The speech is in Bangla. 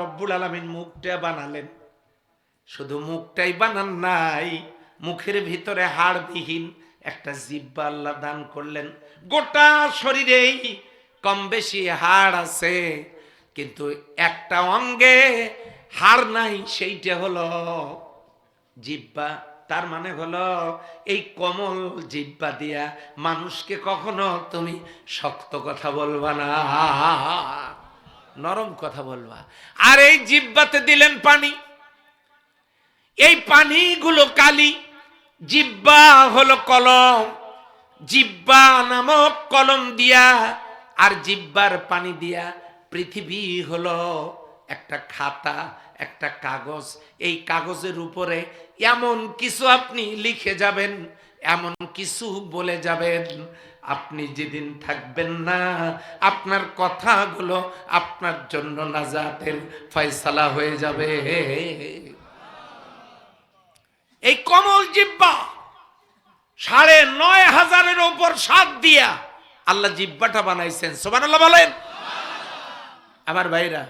রব্বুল আলমিন মুখটা বানালেন। শুধু মুখটাই বানান নাই, মুখের ভিতরে হাড়বিহীন একটা জিব্বা আল্লাহ দান করলেন। গোটা শরীরেই কম বেশি হাড় আছে, কিন্তু একটা অঙ্গে হাড় নাই, সেইটা হলো জিব্বা। তার মানে হলো এই কমল জিব্বা দিয়া মানুষকে কখনো তুমি শক্ত কথা বলবা না। নরম কথা বলবা। আর এই জিব্বাতে দিলেন পানি। এই পানিগুলো কালি। জিব্বা হলো কলম। জিব্বা নামক কলম দিয়া আর জিব্বার পানি দিয়া পৃথিবী হলো একটা খাতা, একটা কাগজ। এই কাগজের উপরে এমন কিছু আপনি লিখে যাবেন এমন কিছু বলে যাবেন, আপনি যেদিন থাকবেন না, আপনার কথাগুলো আপনার জন্য নাজাতের ফয়সালা হয়ে যাবে। এই কমল জিব্বা সাড়ে নয় হাজারের ওপর সাত দিয়া আল্লাহ জিব্বাটা বানাইছেন। সোমান আল্লাহ বলেন। আমার ভাইরা